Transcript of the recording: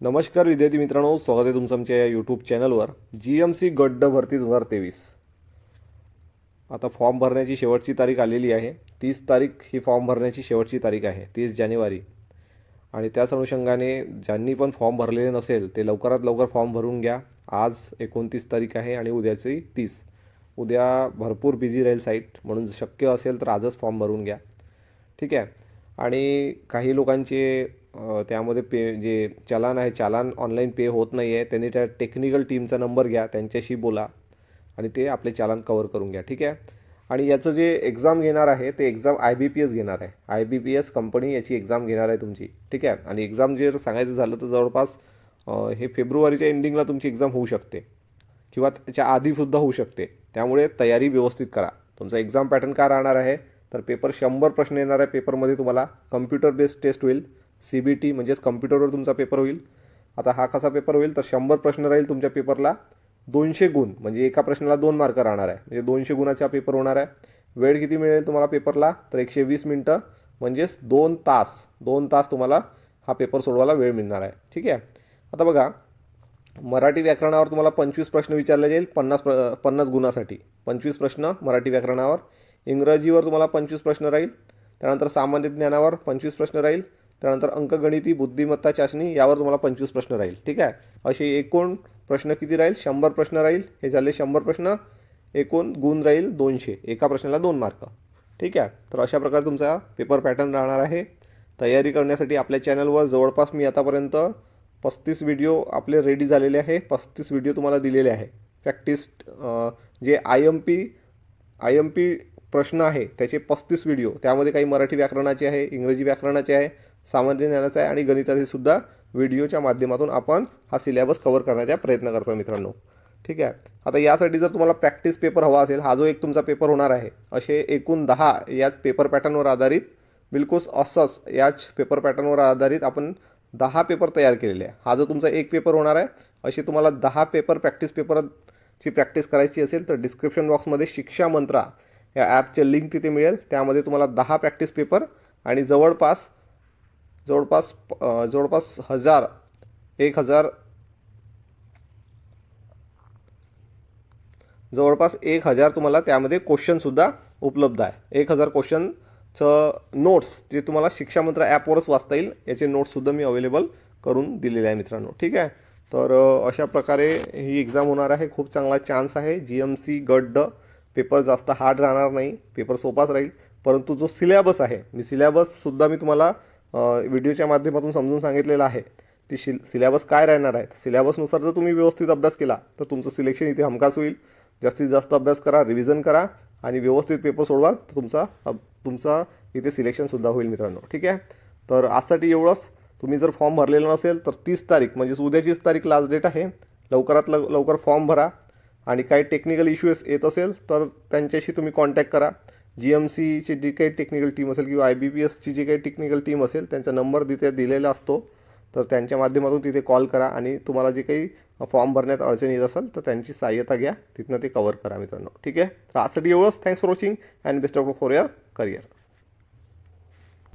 नमस्कार विद्यार्थी मित्रांनो स्वागत आहे तुमचं आमच्या या यूट्यूब चॅनलवर जी एम सी गड्ड भरती दोन हजार तेवीस. आता फॉर्म भरण्याची शेवटची तारीख आलेली आहे. तीस तारीख ही फॉर्म भरण्याची शेवटची तारीख आहे तीस जानेवारी. आणि त्याच अनुषंगाने ज्यांनी पण फॉर्म भरलेले नसेल ते लवकरात लवकर फॉर्म भरून घ्या. आज एकोणतीस तारीख आहे आणि उद्याची तीस. उद्या भरपूर बिझी राहील साईट म्हणून शक्य असेल तर आजच फॉर्म भरून घ्या. ठीक आहे? आणि काही लोकांचे त्यामध्ये पे जे चलान आहे चलान ऑनलाईन पे होत नाही आहे त्यांनी त्या टेक्निकल टीमचा नंबर घ्या त्यांच्याशी बोला आणि ते आपले चालान कवर करून घ्या ठीक आहे? आणि याचं जे एक्झाम घेणार आहे ते exam I B P S घेणार आहे. I B P S company याची एक्झाम घेणार आहे तुमची ठीक आहे? आणि एक्झाम जर सांगायचं झालं तर जवळपास हे फेब्रुवारीच्या एंडिंगला तुमची एक्झाम होऊ शकते. किंवा त्याच्या आधीसुद्धा होऊ शकते. त्यामुळे तयारी व्यवस्थित करा. तुमचा एक्झाम पॅटर्न काय राहणार आहे? तर पेपर शंभर प्रश्न येणार आहे. पेपरमध्ये तुम्हाला कम्प्युटर बेस्ड टेस्ट होईल. सी बी टी म्हणजेच कम्प्युटरवर तुमचा पेपर होईल. आता हा कसा पेपर होईल? तर शंभर प्रश्न राहील तुमच्या पेपरला. दोनशे गुण म्हणजे एका प्रश्नाला दोन मार्क राहणार आहे. म्हणजे दोनशे गुणाचा पेपर होणार आहे. वेळ किती मिळेल तुम्हाला पेपरला? तर एकशे वीस मिनटं म्हणजेच दोन तास. दोन तास तुम्हाला हा पेपर सोडवायला वेळ मिळणार आहे. ठीक आहे? आता बघा मराठी व्याकरणावर तुम्हाला पंचवीस प्रश्न विचारले जाईल पन्नास प्र पन्नास गुणासाठी. पंचवीस प्रश्न मराठी व्याकरणावर. इंग्रजीवर तुम्हाला पंचवीस प्रश्न राहील. त्यानंतर सामान्य ज्ञानावर पंचवीस प्रश्न राहील. त्यानंतर अंकगणिती बुद्धिमत्ता चाचणी यावर तुम्हाला पंचवीस प्रश्न राहील. ठीक आहे? असे एकूण प्रश्न किती राहील? शंभर प्रश्न राहील. हे झाले शंभर प्रश्न. एकूण गुण राहील दोनशे. एका प्रश्नाला दोन मार्क. ठीक आहे? तर अशा प्रकारे तुमचा पेपर पॅटर्न राहणार आहे. तयारी करण्यासाठी आपल्या चॅनलवर जवळपास मी आतापर्यंत पस्तीस व्हिडिओ आपले रेडी झालेले आहे. पस्तीस व्हिडिओ तुम्हाला दिलेले आहे. प्रॅक्टिस जे I M P I M P प्रश्न आहे. त्याचे पस्तीस व्हिडिओ त्यामध्ये काही मराठी व्याकरणाचे आहे इंग्रजी व्याकरणाचे आहे सामान्य ज्ञानाचे आहे आणि गणिताचे सुद्धा व्हिडिओच्या माध्यमातून आपण हा सिलेबस कव्हर करण्याचा प्रयत्न करतो मित्रांनो. ठीक आहे? आता यासाठी जर तुम्हाला प्रॅक्टिस पेपर हवा असेल हा जो एक तुमचा पेपर होणार आहे असे एकूण दहा याच पेपर पॅटर्नवर आधारित बिलकुल असंच याच पेपर पॅटर्नवर आधारित आपण दहा पेपर तयार केलेले आहे. हा जो तुमचा एक पेपर होणार आहे असे तुम्हाला दहा पेपर प्रॅक्टिस पेपरची प्रॅक्टिस करायची असेल तर डिस्क्रिप्शन बॉक्समध्ये शिक्षा मंत्रा या ॲपचे लिंक तिथे मिळेल. त्यामध्ये तुम्हाला दहा प्रॅक्टिस पेपर आणि जवळपास जवळपास जवळपास हजार एक हजार जवळपास एक हजार तुम्हाला त्यामध्ये क्वेश्चनसुद्धा उपलब्ध आहे. एक हजार क्वेश्चनचं नोट्स जे तुम्हाला शिक्षामंत्र ॲपवरच वाचता येईल याचे नोट्ससुद्धा मी अवेलेबल करून दिलेले आहे मित्रांनो. ठीक आहे? तर अशा प्रकारे ही एक्झाम होणार आहे. खूप चांगला चान्स आहे. जी एम सी गट पेपर जास्त हार्ड राहणार नाही पेपर सोपाच राहील परंतु जो सिलेबस आहे मी सिलेबससुद्धा मी तुम्हाला व्हिडिओच्या माध्यमातून समजून सांगितलेलं आहे. ती शि सिलेबस काय राहणार आहे? सिलेबसनुसार जर तुम्ही व्यवस्थित अभ्यास केला तर तुमचं सिलेक्शन इथे हमखास होईल. जास्तीत जास्त अभ्यास करा रिव्हिजन करा आणि व्यवस्थित पेपर सोडवाल तर तुमचा अब- तुमचा इथे सिलेक्शनसुद्धा होईल मित्रांनो. ठीक आहे? तर आजसाठी एवढंच. तुम्ही जर फॉर्म भरलेला नसेल तर तीस तारीख म्हणजेच उद्याचीच तारीख लास्ट डेट आहे. लवकरात लव लवकर फॉर्म भरा. आणि काही टेक्निकल इश्यूज येत असेल तर त्यांच्याशी तुम्ही कॉन्टॅक्ट करा. जी एम सीची जी काही टेक्निकल टीम असेल किंवा आय बी पी एसची जी काही टेक्निकल टीम असेल त्यांचा नंबर तिथे दिलेला असतो. तर त्यांच्या माध्यमातून तिथे कॉल करा आणि तुम्हाला जे काही फॉर्म भरण्यात अडचण येत असेल तर त्यांची सहाय्यता घ्या. तिथनं ते कवर करा मित्रांनो. ठीक आहे? तर आजसाठी एवढंच. Thanks for watching and best of for your career